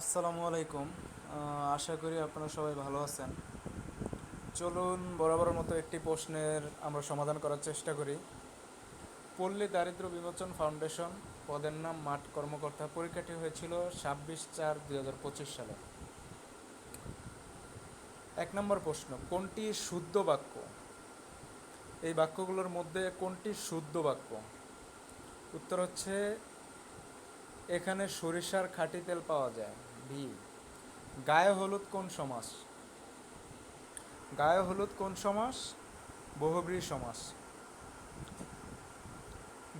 আসসালামু আলাইকুম। আশা করি আপনারা সবাই ভালো আছেন। চলুন বরাবর মতো একটি প্রশ্নের আমরা সমাধান করার চেষ্টা করি। পল্লী দারিদ্র বিমোচন ফাউন্ডেশন পদের নাম মাঠ কর্মকর্তা পরীক্ষাটি হয়েছিল ছাব্বিশ চার দুই হাজার পঁচিশ সালে। এক নম্বর প্রশ্ন, কোনটি শুদ্ধ বাক্য? এই বাক্যগুলোর মধ্যে কোনটি শুদ্ধ বাক্য? উত্তর হচ্ছে এখানে সরিষার খাঁটি তেল পাওয়া যায় বি গায়ে হলুদ কোন সমাস? গায়ে হলুদ কোন সমাস? বহুব্রী সমাস।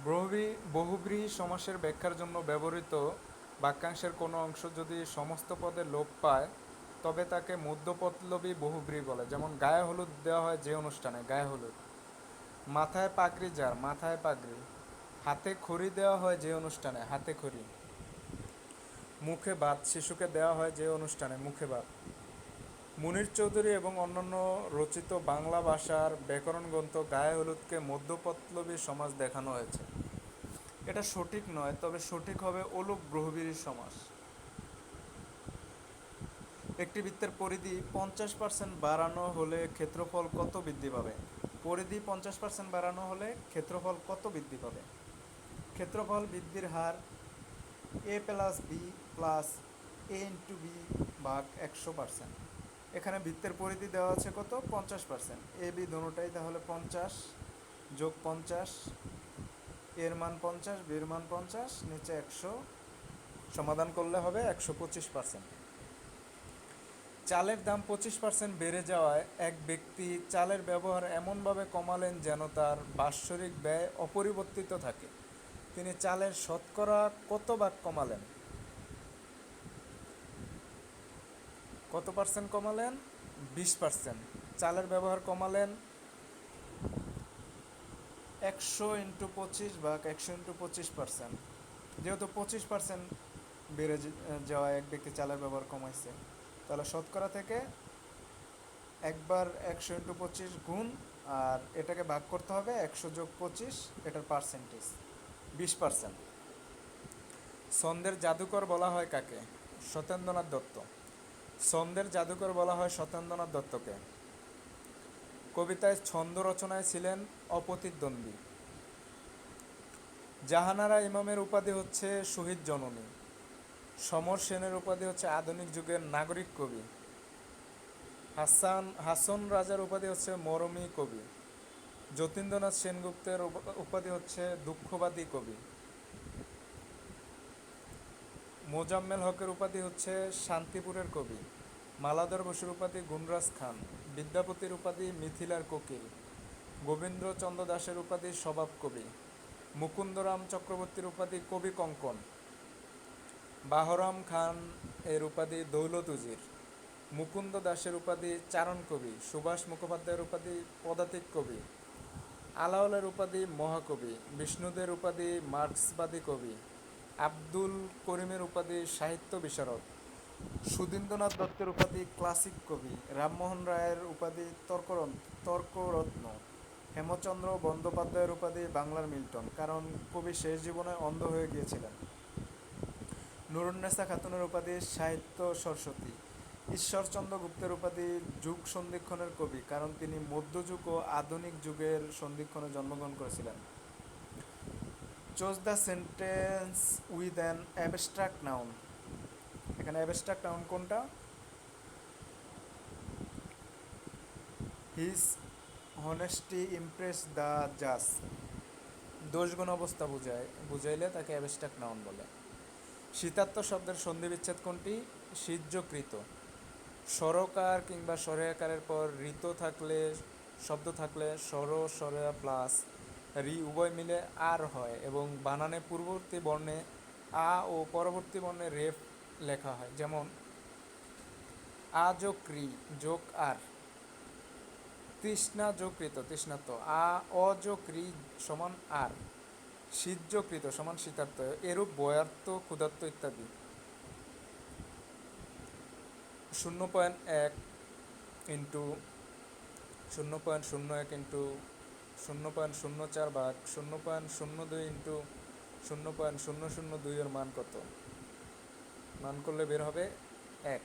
বহুব্রী বহুব্রী সমাসের ব্যাখ্যার জন্য ব্যবহৃত বাক্যাংশের কোনো অংশ যদি সমস্ত পদে লোপ পায়, তবে তাকে মধ্যপতলবী বহুব্রী বলে। যেমন গায়ে হলুদ দেওয়া হয় যে অনুষ্ঠানে, গায়ে হলুদ। মাথায় পাগড়ি যার মাথায় পাগড়ি। হাতে খড়ি দেওয়া হয় যে অনুষ্ঠানে, হাতে খড়ি। মুখে ভাত শিশুকে দেওয়া হয় যে অনুষ্ঠানে, মুখে ভাত মুনির চৌধুরী এবং অন্যান্য রচিত বাংলা ভাষার ব্যাকরণ গ্রন্থ গায়ে হলুদকে মধ্যপত্লবী সমাজ দেখানো হয়েছে। এটা সঠিক নয়, তবে সঠিক হবে অলুপ ব্রহবীর সমাস একটি বৃত্তের পরিধি পঞ্চাশ পার্সেন্ট বাড়ানো হলে ক্ষেত্রফল কত বৃদ্ধি পাবে? পরিধি পঞ্চাশ পার্সেন্ট বাড়ানো হলে ক্ষেত্রফল কত বৃদ্ধি পাবে? ক্ষেত্রফল বৃদ্ধির হার A plus B plus A into B ভাগ একশো পার্সেন্ট এখানে বৃত্তের পরিধি দেওয়া আছে কত? পঞ্চাশ পার্সেন্ট এ বি দুটাই তাহলে পঞ্চাশ যোগ পঞ্চাশ। এর মান পঞ্চাশ বির মান পঞ্চাশ, নিচে একশো। সমাধান করলে হবে একশো পঁচিশ পার্সেন্ট চালের দাম পঁচিশ পার্সেন্ট বেড়ে যাওয়ায় এক ব্যক্তি চালের ব্যবহার এমনভাবে কমালেন যেন তার বাৎসরিক ব্যয় অপরিবর্তিত থাকে। তিনি চালের শতকরা কত ভাগ কমালেন? কত পার্সেন্ট কমালেন? বিশ পার্সেন্ট। চালের ব্যবহার কমালেন একশো ইন্টু পঁচিশ ভাগ একশো ইন্টু পঁচিশ পার্সেন্ট। যেহেতু পঁচিশ পার্সেন্ট বেড়ে যাওয়া এক ব্যক্তি চালের ব্যবহার কমাইছে, তাহলে শতকরা থেকে একবার একশো ইন্টু পঁচিশ গুণ আর এটাকে ভাগ করতে হবে একশো যোগ পঁচিশ, এটার পার্সেন্টেজ বিশ পার্সেন্ট। ছন্দের জাদুকর বলা হয় কাকে? সত্যেন্দ্রনাথ দত্ত। ছন্দের জাদুকর বলা হয় সত্যেন্দ্রনাথ দত্তকে। কবিতায় ছন্দ রচনায় ছিলেন অপ্রতিদ্বন্দ্বী। জাহানারা ইমামের উপাধি হচ্ছে শহীদ জননী। সমর সেনের উপাধি হচ্ছে আধুনিক যুগের নাগরিক কবি। হাসান হাসন রাজার উপাধি হচ্ছে মরমী কবি। যতীন্দ্রনাথ সেনগুপ্তের উপ- উপাধি হচ্ছে দুঃখবাদী কবি। মোজাম্মেল হকের উপাধি হচ্ছে শান্তিপুরের কবি। মালাধর বসুর উপাধি গুণরাজ খান। বিদ্যাপতির উপাধি মিথিলার কোকিল। গোবিন্দ্রচন্দ্র দাসের উপাধি স্বভাব কবি। মুকুন্দরাম চক্রবর্তীর উপাধি কবি কঙ্কন। বাহরাম খান এর উপাধি দৌলত উজির। মুকুন্দ দাসের উপাধি চারণ কবি। সুভাষ মুখোপাধ্যায়ের উপাধি পদাতিক কবি। আলাওলের উপাধি মহাকবি, বিষ্ণুদের উপাধি মার্ক্সবাদী কবি, আব্দুল করিমের উপাধি সাহিত্য বিশারদ সুধীন্দ্রনাথ দত্তের উপাধি ক্লাসিক কবি, রামমোহন রায়ের উপাধি তর্করন, তর্করত্ন, হেমচন্দ্র বন্দ্যোপাধ্যায়ের উপাধি বাংলার মিল্টন, কারণ কবি শেষ জীবনে অন্ধ হয়ে গিয়েছিলেন। নুরুন্নেসা খাতুনের উপাধি সাহিত্য সরস্বতী ঈশ্বরচন্দ্র গুপ্তের উপাধি যুগ সন্ধিক্ষণের কবি, কারণ তিনি মধ্যযুগ ও আধুনিক যুগের সন্ধিক্ষণে জন্মগ্রহণ করেছিলেন। Choose the sentence with an abstract noun এখানে অ্যাবস্ট্রাক্ট নাউন কোনটা? হিজ হনেস্টি ইমপ্রেস দ্য জাজ দোষগুণ অবস্থা বুঝায় বুঝাইলে তাকে অ্যাবস্ট্রাক্ট নাউন বলে। শীতাত্ম শব্দের সন্ধি বিচ্ছেদ কোনটি? সিজ্জকৃত সরকার কিংবা সরেয়াকারের পর ঋত থাকলে, শব্দ থাকলে সর সরেয়া প্লাস, রি, উভয় মিলে আর হয় এবং বানানে পূর্ববর্তী বর্ণে আ ও পরবর্তী বর্ণে রেফ লেখা হয়। যেমন, আ যোগ রি, যোগ আর। তৃষ্ণা যোগকৃত তৃষ্ণাত্ম আ অযোগ রি সমান আর। শীতযোগকৃত সমান শীতার্থ এরূপ বয়ার্থ ক্ষুধার্ত ইত্যাদি। শূন্য পয়েন্ট এক ইন্টু শূন্য পয়েন্ট শূন্য এক ইন্টু শূন্য পয়েন্ট শূন্য চার ভাগ শূন্য পয়েন্ট শূন্য দুই ইন্টু শূন্য পয়েন্ট শূন্য শূন্য দুইয়ের মান কত? মান করলে বের হবে এক।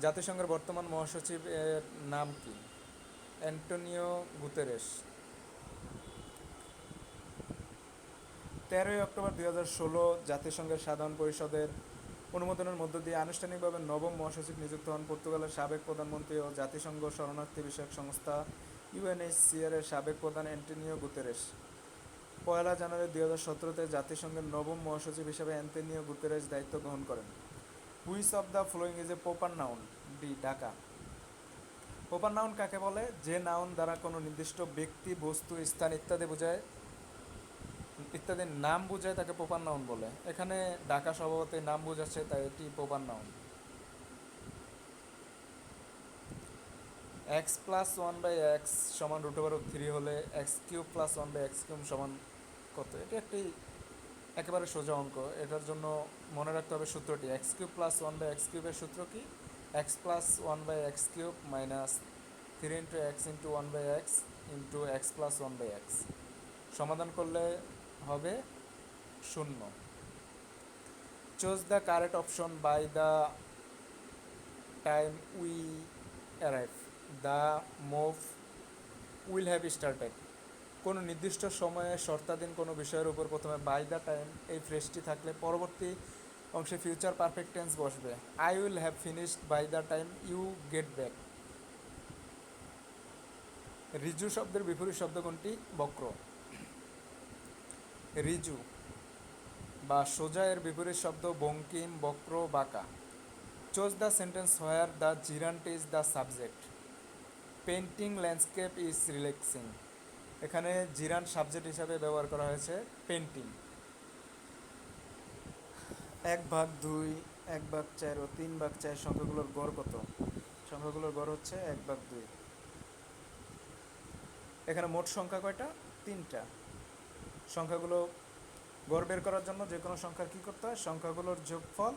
জাতিসংঘের বর্তমান মহাসচিব এর নাম কি? অ্যান্টোনিও গুতেরেস তেরোই অক্টোবর দুই হাজার ষোলো জাতিসংঘের সাধারণ পরিষদের অনুমোদনের মধ্য দিয়ে আনুষ্ঠানিকভাবে নবম মহাসচিব নিযুক্ত হন পর্তুগালের সাবেক প্রধানমন্ত্রী ও জাতিসংঘ শরণার্থী বিষয়ক সংস্থা ইউএনএইচসিআর এর সাবেক প্রধান অ্যান্টোনিও গুতেরেস পয়লা জানুয়ারি দুই হাজার সতেরোতে জাতিসংঘের নবম মহাসচিব হিসেবে অ্যান্টোনিও গুতেরেস দায়িত্ব গ্রহণ করেন। Which of the following is a proper noun, D, Dhaka. Proper noun কাকে বলে? যে নাউন দ্বারা কোনো নির্দিষ্ট ব্যক্তি, বস্তু, স্থান ইত্যাদি বোঝায়। ইত্যাদির নাম বোঝায় তাকে প্রপার নাউন বলে। এখানে ঢাকা স্বভাবতই নাম বুঝাচ্ছে, তাই এটি proper noun. X plus one by x সমান রুট ওভার থ্রি হলে x cube plus one by x cube সমান কত? এটি একটি একেবারে সোজা অঙ্ক। এটার জন্য মনে রাখতে হবে সূত্রটি। X cube plus one by x কিউবের সূত্র কি? X plus one by x cube minus three into x into one by x into x plus one by x সমাধান করলে হবে শূন্য। Choose the correct option by the time we arrive the move will have started কোনো নির্দিষ্ট সময়ে, শর্তাধীন কোনো বিষয়ের উপর প্রথমে বাই দ্য টাইম এই ফ্রেজটি থাকলে পরবর্তী অংশে ফিউচার পারফেক্ট টেন্স বসবে। I will have finished by the time you get back Riju শব্দের বিপরীত শব্দ কোনটি? বক্র। রিজু বা সোজা এর বিপরীত শব্দ বঙ্কিম, বক্র, বাঁকা। Choose the sentence where the gerund is the subject painting landscape is relaxing এখানে জিরান সাবজেক্ট হিসাবে ব্যবহার করা হয়েছে পেন্টিং এক ভাগ দুই, এক ভাগ চার ও তিন ভাগ চার সংখ্যাগুলোর গড় কত? সংখ্যাগুলোর গড় হচ্ছে এক ভাগ দুই। এখানে মোট সংখ্যা কয়টা? তিনটা। সংখ্যাগুলো গড় বের করার জন্য যে কোনো সংখ্যার কী করতে হয়? সংখ্যাগুলোর যোগফল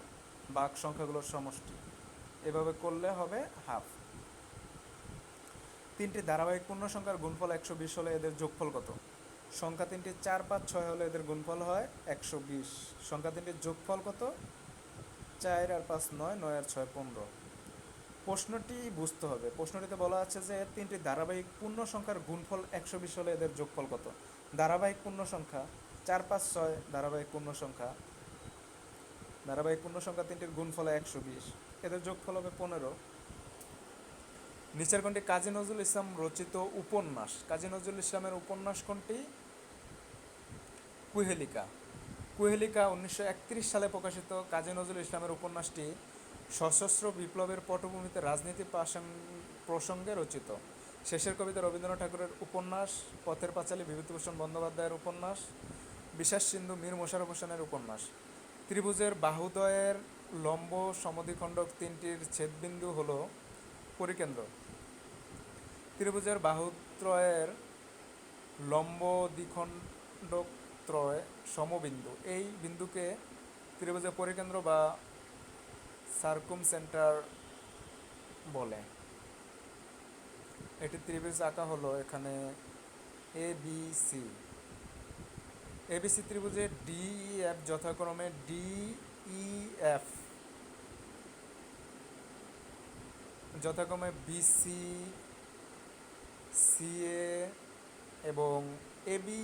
বাক সংখ্যাগুলোর সমষ্টি। এভাবে করলে হবে হাফ। তিনটি ধারাবাহিক পূর্ণ সংখ্যার গুণফল একশো বিশ হলে এদের যোগফল কত? সংখ্যা তিনটি চার পাঁচ ছয় হলে এদের গুণফল হয় একশো বিশ। সংখ্যা তিনটির যোগফল কত? চার আর পাঁচ নয় নয় আর ছয় পনেরো। প্রশ্নটি বুঝতে হবে। প্রশ্নটিতে বলা আছে যে তিনটি ধারাবাহিক পূর্ণ সংখ্যার গুণফল একশো বিশ হলে এদের যোগফল কত? ধারাবাহিক পূর্ণ সংখ্যা, চার, পাঁচ, ছয়, ধারাবাহিক পূর্ণ সংখ্যা। ধারাবাহিক পূর্ণ সংখ্যা তিনটির গুণফল একশো বিশ। এদের যোগফল হবে পনেরো। নিচের কোনটি? কাজী নজরুল ইসলাম রচিত উপন্যাস। কাজী নজরুল ইসলামের উপন্যাস কোনটি? কুহেলিকা। কুহেলিকা উনিশশো একত্রিশ সালে প্রকাশিত। কাজী নজরুল ইসলামের উপন্যাসটি সশস্ত্র বিপ্লবের পটভূমিতে রাজনীতি প্রসঙ্গে রচিত। শেষের কবিতা রবীন্দ্রনাথ ঠাকুরের উপন্যাস, পথের পাঁচালী বিভূতিভূষণ বন্দ্যোপাধ্যায়ের উপন্যাস বিশ্বাস সিন্ধু মীর মোশাররফ হোসেনের উপন্যাস। ত্রিভুজের বাহুদয়ের লম্ব সমদ্বিখণ্ডক তিনটির ছেদবিন্দু হল পরিকেন্দ্র। ত্রিভুজের বাহুত্রয়ের লম্ব দ্বিখণ্ডক ত্রয় সমবিন্দু। এই বিন্দুকে ত্রিভুজের পরিকেন্দ্র বা সার্কুম সেন্টার বলে। এটি ত্রিভুজ আঁকা হলো এখানে এ বি সি এবিসি ত্রিভুজে ডি ই এফ যথাক্রমে ডি ই এফ যথাক্রমে বিসি সিএ এবং এবি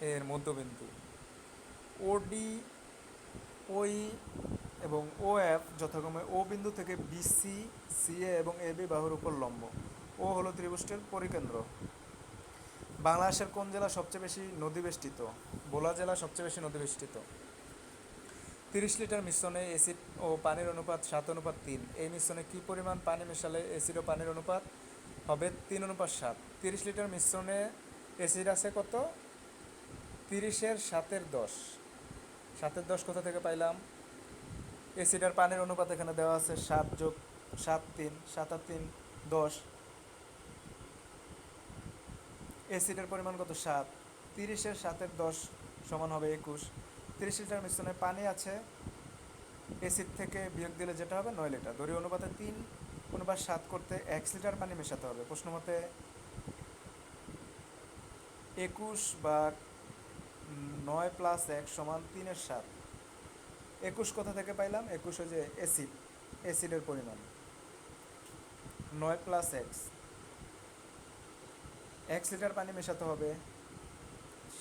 এর মধ্যবিন্দু। ওডি ওই এবং ও এফ যথাক্রমে ও বিন্দু থেকে বিসি সিএ এবং এ বি বাহুর উপর লম্ব। ও হলো ত্রিভুজটির পরিকেন্দ্র। বাংলাদেশের কোন জেলা সবচেয়ে বেশি নদী বেষ্টিত বোলা জেলা সবচেয়ে বেশি নদী বেষ্টিত তিরিশ লিটার মিশ্রণে অ্যাসিড ও পানির অনুপাত সাত, অনুপাত তিন। এই মিশ্রণে কী পরিমাণ পানি মেশালে অ্যাসিড ও পানির অনুপাত হবে তিন, অনুপাত সাত? তিরিশ লিটার মিশ্রণে অ্যাসিড আছে কত? তিরিশের সাতের দশ। সাতের দশ কোথা থেকে পাইলাম? অ্যাসিড আর পানির অনুপাত এখানে দেওয়া আছে সাত যোগ সাত তিন সাত তিন, দশ। অ্যাসিডের পরিমাণ কত? সাত। তিরিশের সাতের দশ সমান হবে একুশ। তিরিশ লিটার মিশ্রণে পানি আছে অ্যাসিড থেকে বিয়োগ দিলে যেটা হবে নয় লিটার। দড়ি অনুপাতে তিন অনুপাত সাত করতে এক লিটার পানি মেশাতে হবে। প্রশ্ন মতে একুশ বা নয় প্লাস এক সমান তিনের সাত। একুশ কোথা থেকে পাইলাম? একুশ যে অ্যাসিড অ্যাসিডের পরিমাণ। নয় প্লাস এক্স এক্স লিটার পানি মেশাতে হবে।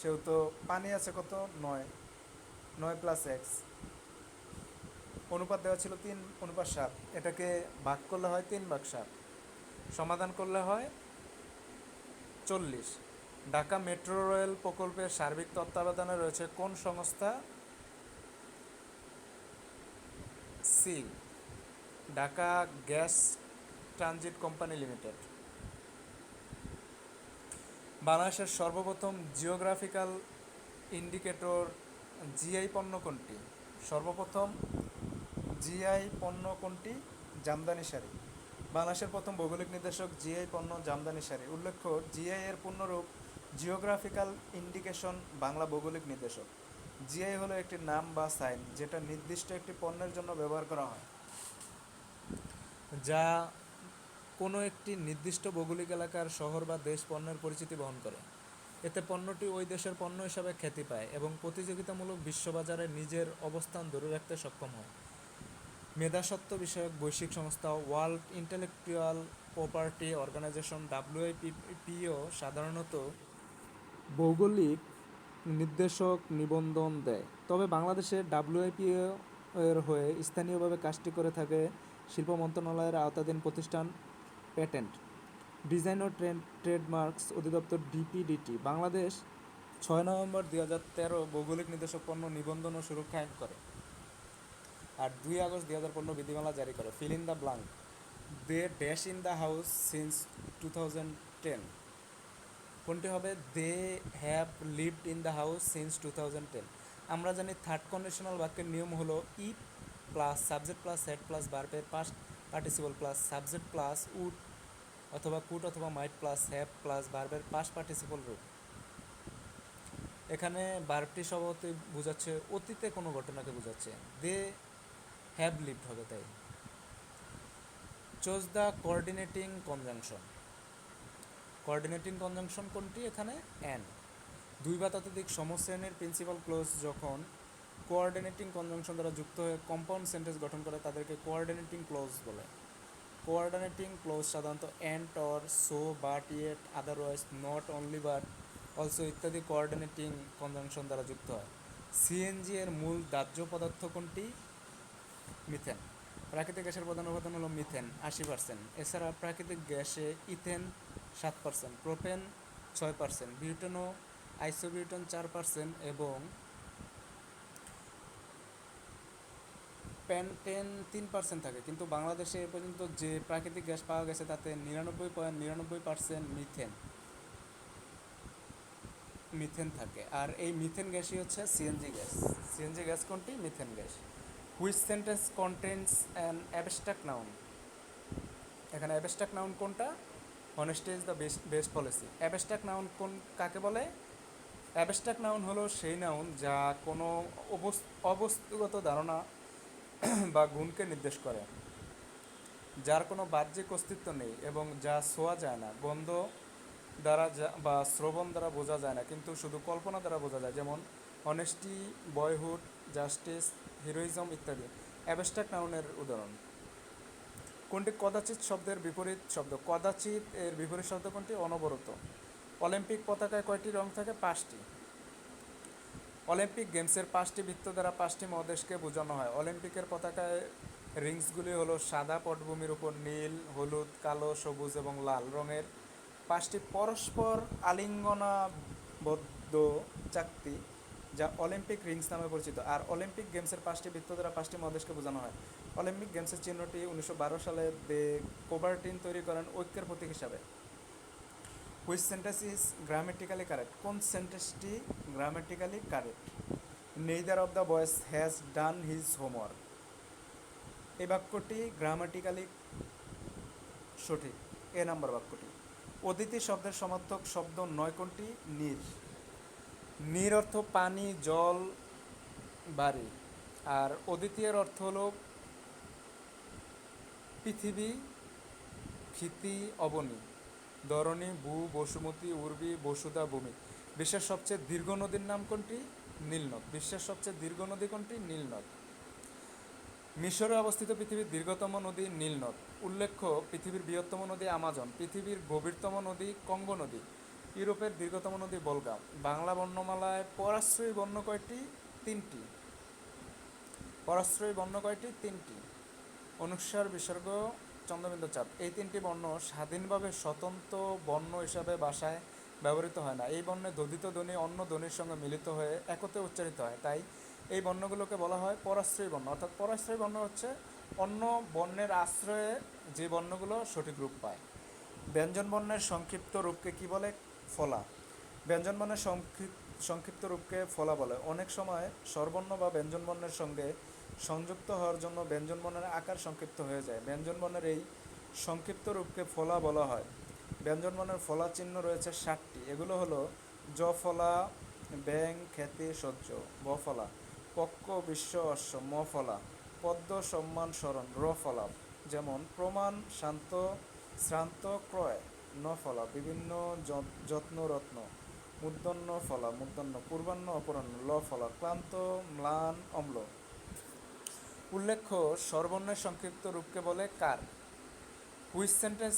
সেহেতু পানি আছে কত? নয়। নয় প্লাস এক্স অনুপাত দেওয়া ছিল তিন, অনুপাত সাত। এটাকে ভাগ করলে হয় তিন ভাগ সাত। সমাধান করলে হয় চল্লিশ। ঢাকা মেট্রো রেল প্রকল্পের সার্বিক তত্ত্বাবধানে রয়েছে কোন সংস্থা? C, Dhaka gas transit company limited. বাংলাদেশের সর্বপ্রথম জিওগ্রাফিক্যাল ইন্ডিকেটর জিআই পণ্য কোনটি? সর্বপ্রথম জিআই পণ্য কোনটি? জামদানি শাড়ি। বাংলাদেশের প্রথম ভৌগোলিক নির্দেশক জিআই পণ্য জামদানি শাড়ি। উল্লেখ্য, জিআই এর পূর্ণরূপ জিওগ্রাফিক্যাল ইন্ডিকেশন বাংলা ভৌগোলিক নির্দেশক। জিআই হলো একটি নাম বা সাইন যেটা নির্দিষ্ট একটি পণ্যের জন্য ব্যবহার করা হয়। যা কোনো একটি নির্দিষ্ট ভৌগোলিক এলাকার শহর বা দেশ পণ্যের পরিচিতি বহন করে। এতে পণ্যটি ওই দেশের পণ্য হিসাবে খ্যাতি পায় এবং প্রতিযোগিতামূলক বিশ্ববাজারে নিজের অবস্থান ধরে রাখতে সক্ষম হয়। মেধাসত্ত্ব বিষয়ক বৈশ্বিক সংস্থা world intellectual property organization WIPO সাধারণত ভৌগোলিক নির্দেশক নিবন্ধন দেয়। তবে বাংলাদেশে ডাব্লিউআইপিও এর হয়ে স্থানীয়ভাবে কাজটি করে থাকে শিল্প মন্ত্রণালয়ের আওতাধীন প্রতিষ্ঠান প্যাটেন্ট ডিজাইন ও ট্রেন্ড ট্রেডমার্কস অধিদপ্তর ডিপিডিটি বাংলাদেশ ছয় নভেম্বর দুই হাজার তেরো ভৌগোলিক নির্দেশক পণ্য নিবন্ধন ও সুরক্ষা আইন করে আর দুই আগস্ট দুই হাজার পনেরো বিধিমালা জারি করে। Fill in the blank. They dash in the house since two thousand ten. কোনটি হবে? They have lived in the house since two thousand ten আমরা জানি থার্ড কন্ডিশনাল বাক্যের নিয়ম হলো if plus subject plus said plus বার্বের past participle plus subject plus would অথবা could অথবা might plus have plus বার্বের পাস্ট পার্টিসিপল রূপ এখানে বার্বটি স্বভাবতে বোঝাচ্ছে অতীতে কোনো ঘটনাকে বোঝাচ্ছে। দে হ্যাভ লিভড হবে তাই। Choose the coordinating conjunction coordinating conjunction কোনটি? এখানে অ্যান দুই বা ততোধিক সমশ্রেণীর প্রিন্সিপাল ক্লোজ যখন কোঅর্ডিনেটিং কনজাংশন দ্বারা যুক্ত হয়ে কম্পাউন্ড সেন্টেন্স গঠন করে, তাদেরকে কোঅর্ডিনেটিং ক্লোজ বলে। কোঅর্ডিনেটিং ক্লোজ সাধারণত and or so but yet otherwise not only but also ইত্যাদি কোঅর্ডিনেটিং কনজাংশন দ্বারা যুক্ত হয়। সিএনজি এর মূল দাহ্য পদার্থ কোনটি? মিথেন। প্রাকৃতিক গ্যাসের প্রধান উপাদান হলো মিথেন, আশি পার্সেন্ট এছাড়া প্রাকৃতিক গ্যাসে ইথেন সাত পার্সেন্ট প্রোপেন ছয় পার্সেন্ট বিউটেনও আইসোবিউটন চার পার্সেন্ট এবং প্যান্টেন তিন পার্সেন্ট থাকে। কিন্তু বাংলাদেশে এ পর্যন্ত যে প্রাকৃতিক গ্যাস পাওয়া গেছে তাতে নিরানব্বই পয়েন্ট নিরানব্বই পার্সেন্ট মিথেন। মিথেন থাকে। আর এই মিথেন গ্যাসই হচ্ছে সিএনজি গ্যাস। সিএনজি গ্যাস কোনটি? Methane gas. Which sentence contains an abstract noun এখানে অ্যাবস্ট্রাক্ট নাউন কোনটা? Honesty is the best best policy abstract noun কোন কাকে বলে? অ্যাবস্ট্রাক্ট নাউন হলো সেই নাউন যা কোনো অবস- অবস্তুগত ধারণা বা গুণকে নির্দেশ করে। যার কোনো বাহ্যিক অস্তিত্ব নেই এবং যা ছোঁয়া যায় না গন্ধ দ্বারা বা শ্রবণ দ্বারা বোঝা যায় না, কিন্তু শুধু কল্পনা দ্বারা বোঝা যায়, যেমন অনেস্টি বয়হুড জাস্টিস হিরোইজম ইত্যাদি। অ্যাবস্ট্রাক্ট নাউনের উদাহরণ। কোনটি কদাচিৎ শব্দের বিপরীত শব্দ? কদাচিৎ এর বিপরীত শব্দ কোনটি? অনবরত। অলিম্পিক পতাকায় কয়টি রং থাকে? পাঁচটি। অলিম্পিক গেমসের পাঁচটি বৃত্ত দ্বারা পাঁচটি মহাদেশকে বোঝানো হয়। অলিম্পিকের পতাকায় রিংসগুলি হলো সাদা পটভূমির উপর নীল, হলুদ, কালো, সবুজ এবং লাল রঙের পাঁচটি পরস্পর আলিঙ্গনাবদ্ধ চাকতি যা অলিম্পিক রিংস নামে পরিচিত। আর অলিম্পিক গেমসের পাঁচটি বৃত্ত দ্বারা পাঁচটি মহাদেশকে বোঝানো হয়। অলিম্পিক গেমসের চিহ্নটি উনিশশো বারো সালে দে কোবার্টিন তৈরি করেন ঐক্যের প্রতীক হিসাবে। Which sentence is grammatically correct কোন সেন্টেন্সটি grammatically correct neither of the boys has done his homework এই বাক্যটি গ্রামেটিক্যালি সঠিক। এ নাম্বার বাক্যটি। অদিতি শব্দের সমার্থক শব্দ নয় কোনটি? নীর নীর অর্থ পানি, জল, বাড়ি। আর অদ্বিতীয়ের অর্থ হলো পৃথিবী ক্ষিতি অবনী, ধরণী ভূ, বসুমতী, উর্বি, বসুধা, ভূমি। বিশ্বের সবচেয়ে দীর্ঘ নদীর নাম কোনটি? নীলনদ। বিশ্বের সবচেয়ে দীর্ঘ নদী কোনটি? নীলনদ। মিশরে অবস্থিত পৃথিবীর দীর্ঘতম নদী নীলনদ। উল্লেখ্য, পৃথিবীর বৃহত্তম নদী আমাজন। পৃথিবীর গভীরতম নদী কঙ্গো নদী। ইউরোপের দীর্ঘতম নদী বলগা বাংলা বর্ণমালায় পরাশ্রয়ী বর্ণ কয়টি? তিনটি। পরাশ্রয়ী বর্ণ কয়টি? তিনটি। অনুস্বার বিসর্গ চন্দ্রবিন্দু চাপ এই তিনটি বর্ণ স্বাধীনভাবে স্বতন্ত্র বর্ণ হিসাবে ভাষায় ব্যবহৃত হয় না। এই বর্ণে দধিত ধ্বনি, অন্য ধ্বনির সঙ্গে মিলিত হয়ে একত্রে উচ্চারিত হয়। তাই এই বর্ণগুলোকে বলা হয় পরাশ্রয়ী বর্ণ। অর্থাৎ পরাশ্রয়ী বর্ণ হচ্ছে অন্য বর্ণের আশ্রয়ে যে বর্ণগুলো সঠিক রূপ পায়। ব্যঞ্জন বর্ণের সংক্ষিপ্ত রূপকে কি বলে? ফলা। ব্যঞ্জন বর্ণের সংক্ষিপ্ত সংক্ষিপ্ত রূপকে ফলা বলে। অনেক সময় স্বরবর্ণ বা ব্যঞ্জন বর্ণের সঙ্গে সংযুক্ত হওয়ার জন্য ব্যঞ্জন বর্ণের আকার সংক্ষিপ্ত হয়ে যায়। ব্যঞ্জন বর্ণের এই সংক্ষিপ্ত রূপকে ফলা বলা হয়। ব্যঞ্জন বর্ণের ফলা চিহ্ন রয়েছে ষাটটি। এগুলো হলো জ ফলা, ব্যাং, খ্যাতি, সহ্য, ব ফলা, পক্ক, বিশ্ব, অশ্ব, ম ফলা, পদ্ম, সম্মান, স্মরণ, র ফলা, যেমন প্রমাণ, শান্ত, শ্রান্ত, ক্রয়, ন ফলা, বিভিন্ন যত্ন, রত্ন মূর্ধন্য ফলা মূর্ধন্য পূর্বাহ্ন অপরাহ্ন, ল ফলা, ক্লান্ত, ম্লান, অম্ল। উল্লেখ্য সর্বর্ণের সংক্ষিপ্ত রূপকে বলে কার। Which sentence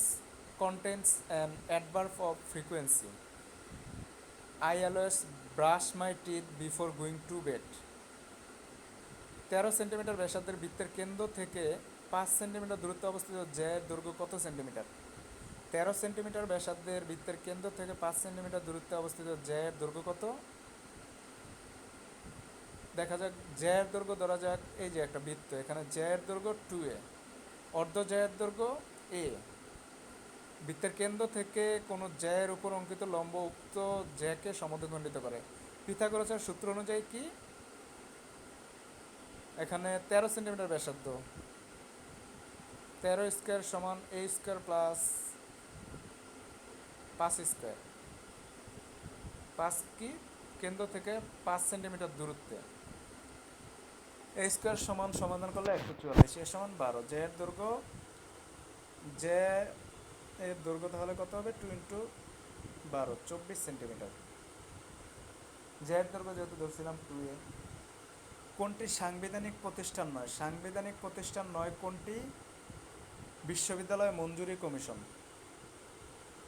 contains an adverb of frequency. I always brush my teeth before going to bed. তেরো সেন্টিমিটার ব্যাসার্ধের বৃত্তের কেন্দ্র থেকে পাঁচ সেন্টিমিটার দূরত্বে অবস্থিত জ্যায়ের দৈর্ঘ্য কত সেন্টিমিটার? তেরো সেন্টিমিটার ব্যাসার্ধের বৃত্তের কেন্দ্র থেকে পাঁচ সেন্টিমিটার দূরত্বে অবস্থিত জ্যায়ের দৈর্ঘ্য কত? দেখা যাক জ্যায়ের দৈর্ঘ্য ধরা যাক, এই যে একটা বৃত্ত, এখানে জ্যায়ের দৈর্ঘ্য টু এ অর্ধ জ্যায়ের দৈর্ঘ্য এ বৃত্তের কেন্দ্র থেকে কোনো জ্যায়ের উপর অঙ্কিত লম্ব উক্ত জ্যাকে সমদ্বিখণ্ডিত করে। পিথাগোরাসের সূত্র অনুযায়ী কি? এখানে তেরো সেন্টিমিটার ব্যাসার্ধ, তেরো স্কোয়ার সমান এ স্কোয়ার প্লাস পাঁচ স্কোয়ার। পাঁচ কি? কেন্দ্র থেকে পাঁচ সেন্টিমিটার দূরত্বে। এ স্কোয়ার সমান সমাধান করলে একশো চুয়াল্লিশ এ সমান বারো। জে এর দৈর্ঘ্য জে এর দৈর্ঘ্য তাহলে কত হবে? টু ইন্টু বারো, চব্বিশ সেন্টিমিটার জে এর দৈর্ঘ্য যেহেতু ধরছিলাম টু এ কোনটি সাংবিধানিক প্রতিষ্ঠান নয়? সাংবিধানিক প্রতিষ্ঠান নয় কোনটি? বিশ্ববিদ্যালয় মঞ্জুরি কমিশন।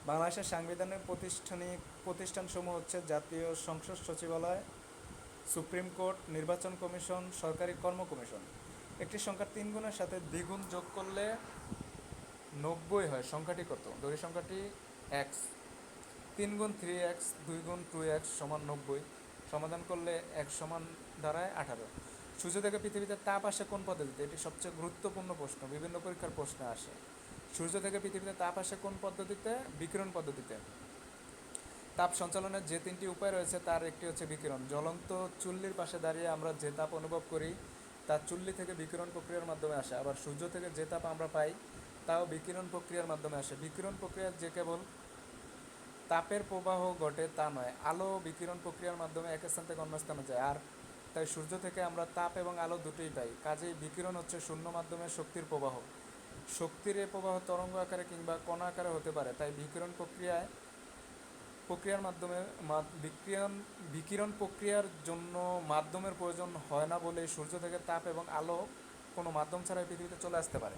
বাংলাদেশের সাংবিধানিক প্রতিষ্ঠানিক প্রতিষ্ঠানসমূহ হচ্ছে জাতীয় সংসদ সচিবালয় সুপ্রিম কোর্ট, নির্বাচন কমিশন, সরকারি কর্ম কমিশন। একটি সংখ্যা তিন গুণের সাথে দ্বিগুণ যোগ করলে নব্বই হয়, সংখ্যাটি কত? দড়ি সংখ্যাটি এক্স তিন গুণ থ্রি এক্স দুই গুণ টু এক্স সমান নব্বই। সমাধান করলে এক সমান দাঁড়ায় আঠারো। সূর্য থেকে পৃথিবীতে তাপ আসে কোন পদ্ধতিতে এটি সবচেয়ে গুরুত্বপূর্ণ প্রশ্ন, বিভিন্ন পরীক্ষার প্রশ্নে আসে। সূর্য থেকে পৃথিবীতে তাপ আসে কোন পদ্ধতিতে বিকিরণ পদ্ধতিতে তাপ সঞ্চালনের যে তিনটি উপায় রয়েছে তার একটি হচ্ছে বিকিরণ। জ্বলন্ত চুল্লির পাশে দাঁড়িয়ে আমরা যে তাপ অনুভব করি, তা চুল্লি থেকে বিকিরণ প্রক্রিয়ার মাধ্যমে আসে। আবার সূর্য থেকে যে তাপ আমরা পাই, তাও বিকিরণ প্রক্রিয়ার মাধ্যমে আসে। বিকিরণ প্রক্রিয়া যে কেবল তাপের প্রবাহ ঘটে তা নয়, আলো বিকিরণ প্রক্রিয়ার মাধ্যমে এক স্থান থেকে অন্য স্থানে যায়। আর তাই সূর্য থেকে আমরা তাপ এবং আলো দুটোই পাই। কাজেই বিকিরণ হচ্ছে শূন্য মাধ্যমে শক্তির প্রবাহ। শক্তির এ প্রবাহ তরঙ্গ আকারে কিংবা কণা আকারে হতে পারে। তাই বিকিরণ প্রক্রিয়ায় প্রক্রিয়ার মাধ্যমে মা- বিকিরণ প্রক্রিয়ার জন্য মাধ্যমের প্রয়োজন হয় না বলে সূর্য থেকে তাপ এবং আলো কোনো মাধ্যম ছাড়াই পৃথিবীতে চলে আসতে পারে।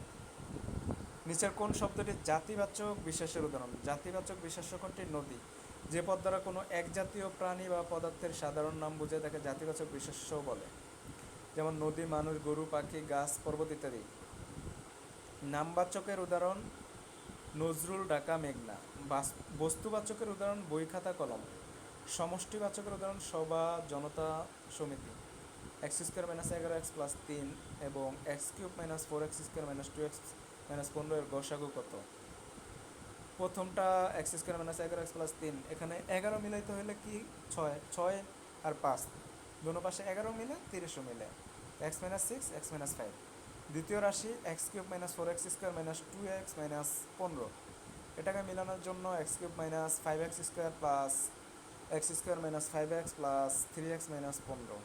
নিচের কোন শব্দটি জাতিবাচক বিশ্বাসের উদাহরণ? জাতিবাচক বিশেষ্য কোনটি? নদী। যে পদ দ্বারা কোনো এক জাতীয় প্রাণী বা পদার্থের সাধারণ নাম বুঝে তাকে জাতিবাচক বিশেষ্য বলে। যেমন নদী, মানুষ, গরু, পাখি, গাছ, পর্বত ইত্যাদি। নামবাচকের উদাহরণ নজরুল ঢাকা মেঘনা। বাস- বস্তুবাচকের উদাহরণ বই খাতা কলম। সমষ্টিবাচকের উদাহরণ সভা, জনতা সমিতি। এক্স স্কোয়ার মাইনাস এগারো এক্স প্লাস তিন এবং x cube minus four x square minus two x minus পনেরো এর গসাগু কত? প্রথমটা এক্স স্কোয়ার মাইনাস এগারো এক্স প্লাস তিন। এখানে এগারো মিলাইতে হলে কি? ছয়। ছয় আর পাঁচ। দোনো পাশে এগারো মিলে, তিরিশও মিলে। X minus six x minus five দ্বিতীয় রাশি x cube minus four x square minus two x minus পনেরো। এটাকে মেলানোর জন্য x cube minus five x square plus x square minus five x plus three x minus পনেরো।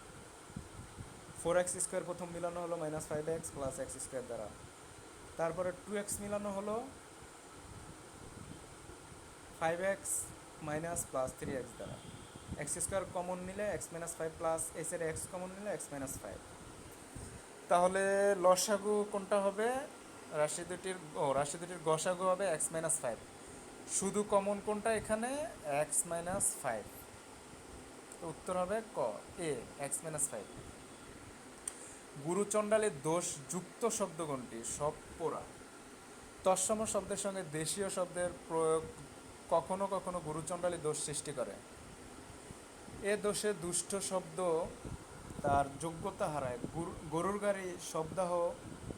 Four x square প্রথম মিলানো হলো minus five x plus x square দ্বারা। তারপরে টু এক্স মিলানো হলো five x minus plus three x দ্বারা। X square common নিলে এক্স মাইনাস ফাইভ প্লাস এসের এক্স কমন নিলে এক্স মাইনাস ফাইভ তাহলে লসাগু কোনটা হবে? রাশি দুটির, ও, রাশি দুটির গসাগু হবে এক্স মাইনাস ফাইভ শুধু কমন কোনটা এখানে? এক্স মাইনাস ফাইভ উত্তর হবে ক এ এক্স মাইনাস ফাইভ গুরুচণ্ডালের দোষ যুক্ত শব্দ কোনটি? সব পোড়া। তৎসম শব্দের সঙ্গে দেশীয় শব্দের প্রয়োগ কখনো কখনো গুরুচণ্ডালী দোষ সৃষ্টি করে। এ দোষে দুষ্ট শব্দ তার যোগ্যতা হারায়। গুরু- গরুর গাড়ি, শব্দাহ,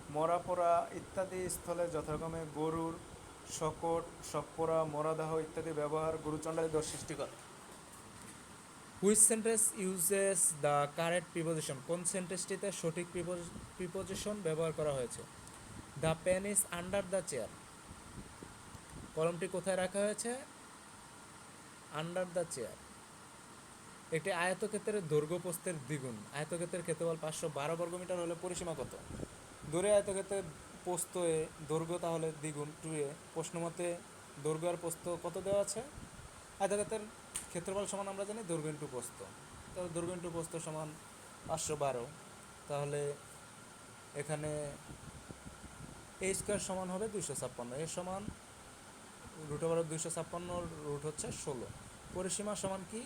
মরাপোড়া ইত্যাদি স্থলে যথাক্রমে গরুর শকট শকপোড়া মরাদাহ ইত্যাদি ব্যবহার গুরুচণ্ডালী দোষ সৃষ্টি করে। Which sentence uses the correct preposition কোন সেন্টেন্সটিতে সঠিক প্রিপোজিশন ব্যবহার করা হয়েছে? The pen is under the chair কলমটি কোথায় রাখা হয়েছে? আন্ডার দ্য চেয়ার একটি আয়তক্ষেত্রের দৈর্ঘ্য প্রস্থের দ্বিগুণ। আয়তক্ষেত্রের ক্ষেত্রফল পাঁচশো বারো বর্গমিটার হলে পরিসীমা কত? দূরে আয়তক্ষেত্রের প্রস্থ এ দৈর্ঘ্য তাহলে দ্বিগুণ। টু এ প্রশ্ন মতে দৈর্ঘ্য আর প্রস্থ কত দেওয়া আছে? আয়তক্ষেত্রের ক্ষেত্রফল সমান আমরা জানি দৈর্ঘ্য ইন্টু প্রস্থ। তাহলে দৈর্ঘ্য ইন্টু প্রস্থ সমান পাঁচশো বারো। তাহলে এখানে এ স্কোয়ার সমান হবে দুইশো ছাপ্পান্ন। এর সমান রুট ওভার দুইশো ছাপ্পান্ন রুট হচ্ছে ষোলো। পরিসীমা সমান কি?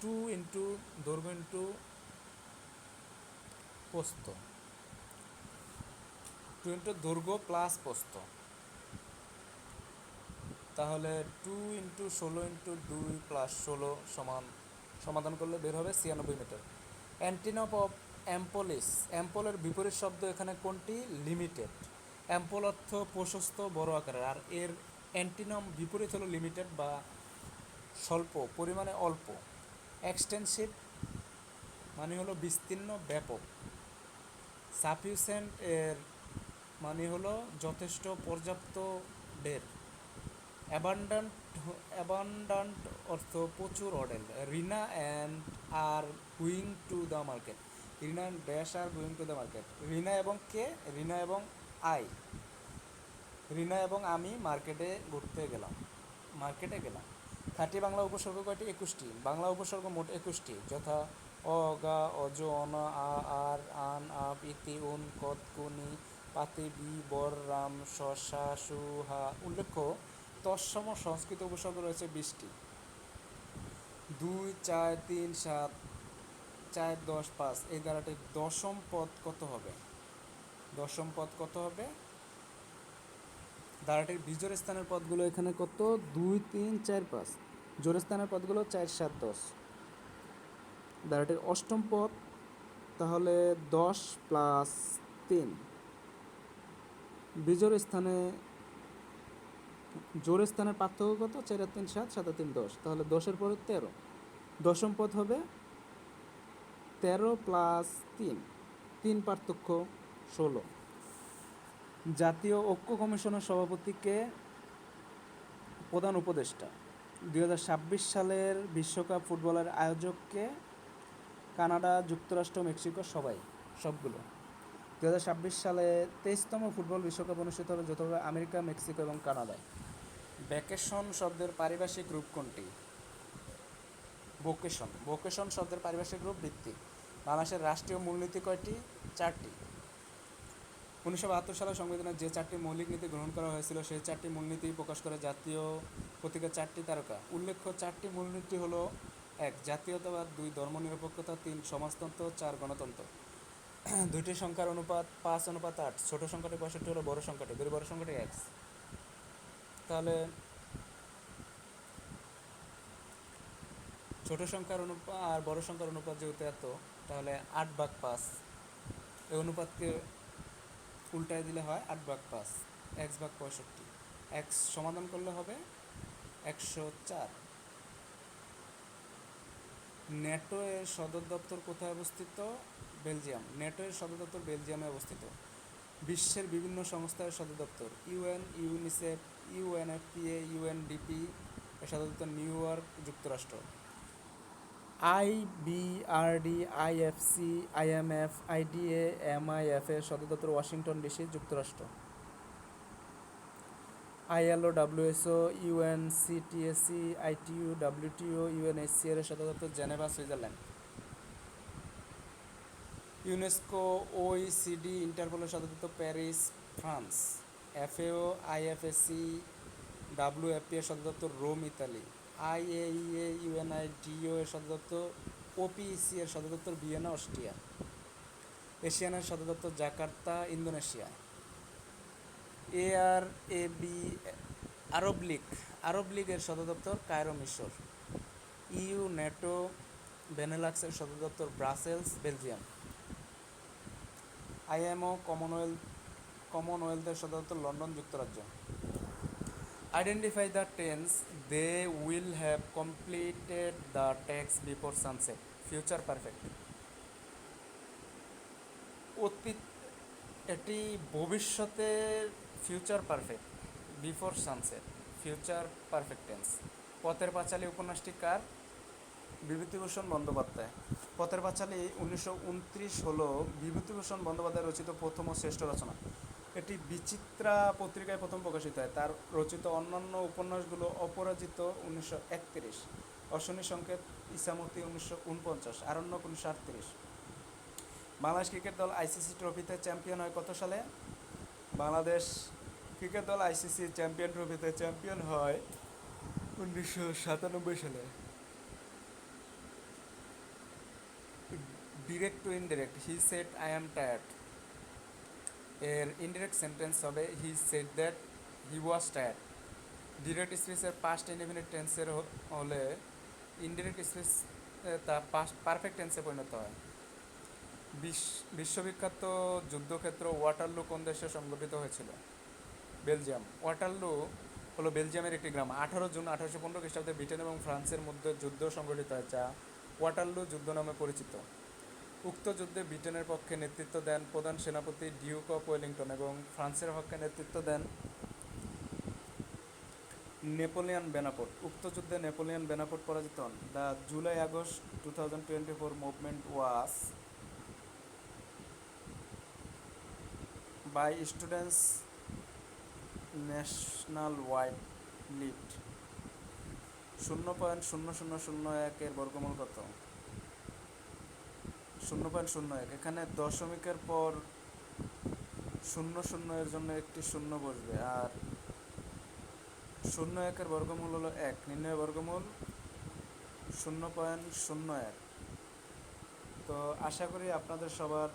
টু ইন্টু দৈর্ঘ্য ইন্টু পোস্ত। টু ইন্টু দৈর্ঘ্য প্লাস পোস্ত। তাহলে টু ইন্টু ষোলো ইন্টু দুই প্লাস ষোলো সমান, সমাধান করলে বের হবে ছিয়ানব্বই মিটার। অ্যান্টিনপ অফ অ্যাম্পোলিস, অ্যাম্পোলের বিপরীত শব্দ এখানে কোনটি? লিমিটেড। অ্যাম্পোল অর্থ প্রশস্ত, বড় আকারের। আর এর অ্যান্টিনম বিপরীত হলো লিমিটেড বা স্বল্প, পরিমাণে অল্প। এক্সটেন্সিভ মানে হলো বিস্তীর্ণ, ব্যাপক। সাফিউসেন্ট এর মানে হলো যথেষ্ট পর্যাপ্ত ঢের অ্যাবান্ডান্ট অ্যাবান্ডান্ট অর্থ প্রচুর অর্ডেল Rina and are going to the market. Rina and dash are going to the market. Rina এবং কে? রিনা এবং আই। রিনা এবং আমি মার্কেটে ঘুরতে গেলাম। মার্কেটে গেলাম। খাঁটি বাংলা উপসর্গ কয়টি? একুশটি। বাংলা উপসর্গ মোট একুশটি। যথা অ, গা অজ on a, R, An, up, ইতি, উন, কত কুনি পাতি, বি, বর, রাম শশা সুহা উল্লেখ্য, তৎসম সংস্কৃত উপসর্গ রয়েছে বিশটি। দুই, চার, তিন, সাত, চার, দশ, পাঁচ। এই ধারাটির দশম পদ কত হবে? দশম পদ কত হবে? ধারাটির বিজোর স্থানের পদগুলো এখানে কত? দুই, তিন, চার, পাঁচ। জোর স্থানের পদগুলো চার, সাত, দশ। ধারাটির অষ্টম পদ, তাহলে দশ প্লাস তিন। বিজোর স্থানে জোর স্থানের পার্থক্য কত? চার তিন, সাত সাত তিন, দশ। তাহলে দশের পরে তেরো। দশম পদ হবে তেরো প্লাস তিন। তিন পার্থক্য ষোলো। জাতীয় ঐক্য কমিশনের সভাপতিকে প্রধান উপদেষ্টা। দু হাজার ছাব্বিশ সালের বিশ্বকাপ ফুটবলের আয়োজককে কানাডা, যুক্তরাষ্ট্র, মেক্সিকো সবাই, সবগুলো। দু হাজার ছাব্বিশ সালে তেইশতম ফুটবল বিশ্বকাপ অনুষ্ঠিত হবে যথাভাবে আমেরিকা, মেক্সিকো এবং কানাডায়। ভ্যাকেশন শব্দের পারিভাষিক রূপ কোনটি? ভোকেশন। ভোকেশন শব্দের পারিভাষিক রূপ বৃত্তি বাংলাদেশের রাষ্ট্রীয় মূলনীতি কয়টি? চারটি। উনিশশো বাহাত্তর সালের সংবিধানে যে চারটি মৌলিক নীতি গ্রহণ করা হয়েছিল, সেই চারটি মূলনীতি প্রকাশ করে জাতীয় পত্রিকা চারটি তারকা। উল্লেখ্য, চারটি মূলনীতি হলো, এক, জাতীয়তাবাদ, দুই, ধর্মনিরপেক্ষতা, তিন, সমাজতন্ত্র, চার, গণতন্ত্র। দুইটি সংখ্যার অনুপাত পাঁচ, অনুপাত আট। ছোট সংখ্যাটি পঁয়ষট্টি হলো, বড় সংখ্যাটি। দুই, বড় সংখ্যাটি এক্স তাহলে, ছোট সংখ্যার অনুপাত আর বড় সংখ্যার অনুপাত যেহেতু এত, তাহলে আট ভাগ পাঁচ। এই অনুপাতকে উল্টায় দিলে হয় আট ভাগ পাঁচ, এক্স ভাগ পঁয়ষট্টি। এক্স সমাধান করলে হবে একশো চার। ন্যাটো এর সদর দপ্তর কোথায় অবস্থিত? বেলজিয়াম। ন্যাটো এর সদর দপ্তর বেলজিয়ামে অবস্থিত। বিশ্বের বিভিন্ন সংস্থার সদর দপ্তর। ইউএন, ইউনিসেফ, ইউএনএফপিএ, ইউএনডিপি এর সদর দপ্তর নিউ ইয়র্ক, যুক্তরাষ্ট্র। IBRD IFC IMF IDA IMF এর সদর দপ্তর ওয়াশিংটন ডিসি, যুক্তরাষ্ট্র। ILO WHO UNCTAD ITU WTO UNSC এর সদর দপ্তর জেনেভা, সুইজারল্যান্ড। ইউনেস্কো ওইসিডি ইন্টারপোলের সদস্য Paris, France. FAO IFAD WFP এর সদস্য Rome, Italy. IAEA UNIDO এর সদস্য ওপিইসি এর সদস্য ভিয়েনা, অস্ট্রিয়া। এশিয়ানের সদস্য জাকার্তা, ইন্দোনেশিয়া। এআর এ বি আরব লীগ। আরব লীগের সদর দপ্তর কায়রো, মিশর। ইউ, ন্যাটো বেনেলাক্সের সদর দপ্তর ব্রাসেলস, বেলজিয়াম। আইএমও, কমনওয়েলথ, কমনওয়েলথের সদর দপ্তর লন্ডন, যুক্তরাজ্য। Identify the tense they will have completed the tax before sunset future perfect অতীত এটি ভবিষ্যতের future perfect before sunset future perfect tense Pather Panchali উপন্যাসটি কার বিভূতিভূষণ বন্দ্যোপাধ্যায় পথের পাঁচালী উনিশশো উনত্রিশ হল বিভূতিভূষণ বন্দ্যোপাধ্যায় রচিত প্রথম ও শ্রেষ্ঠ রচনা এটি বিচিত্রা পত্রিকায় প্রথম প্রকাশিত হয়। তার রচিত অন্যান্য উপন্যাসগুলো অপরাজিত উনিশশো একত্রিশ অশনি সংকেত, ইসামতি উনিশশো উনপঞ্চাশ, আরণ্যক উনিশশো আটত্রিশ। বাংলাদেশ ক্রিকেট দল আইসিসি ট্রফিতে চ্যাম্পিয়ন হয় কত সালে? বাংলাদেশ ক্রিকেট দল আইসিসি চ্যাম্পিয়ন ট্রফিতে চ্যাম্পিয়ন হয় উনিশশো সাতানব্বই সালে। Direct to indirect he said I am tired এর ইনডিরেক্ট সেন্টেন্স হবে he said that he was tired direct স্পিচের past indefinite টেন্সের হলে ইনডিরেক্ট স্পিচ তা পাস্ট পারফেক্ট টেন্সে পরিণত হয়। বিশ্ব- বিশ্ববিখ্যাত যুদ্ধক্ষেত্র ওয়াটারলু কোন দেশে সংগঠিত হয়েছিল? বেলজিয়াম। ওয়াটারলু হলো বেলজিয়ামের একটি গ্রাম। আঠারো জুন আঠারোশো পনেরো খ্রিস্টাব্দে ব্রিটেন এবং ফ্রান্সের মধ্যে যুদ্ধ সংগঠিত হয়, যা ওয়াটারলু যুদ্ধ নামে পরিচিত। উক্ত যুদ্ধে ব্রিটেনের পক্ষে নেতৃত্ব দেন প্রধান সেনাপতি ডিউক অফ ওয়েলিংটন এবং ফ্রান্সের পক্ষে নেতৃত্ব দেন নেপোলিয়ান বেনাপোর্ট। উক্ত যুদ্ধে নেপোলিয়ান বেনাপোর্ট পরাজিত হন। The July August two thousand twenty four movement was by students national wide lift. শূন্য পয়েন্ট শূন্য শূন্য শূন্য একের বর্গমূল কত? শূন্য পয়েন্ট শূন্য এক। এখানে দশমিকের পর শূন্য শূন্য এর জন্য একটি শূন্য বসবে। আর শূন্য একের বর্গমূল হলো এক। নির্ণয় বর্গমূল শূন্য পয়েন্ট শূন্য এক। তো আশা করি আপনাদের সবার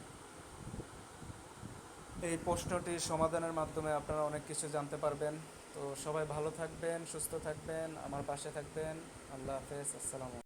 এই প্রশ্নটি সমাধানের মাধ্যমে আপনারা অনেক কিছু জানতে পারবেন। তো সবাই ভালো থাকবেন, সুস্থ থাকবেন, আমার পাশে থাকবেন। আল্লাহ হাফেজ, আসসালামু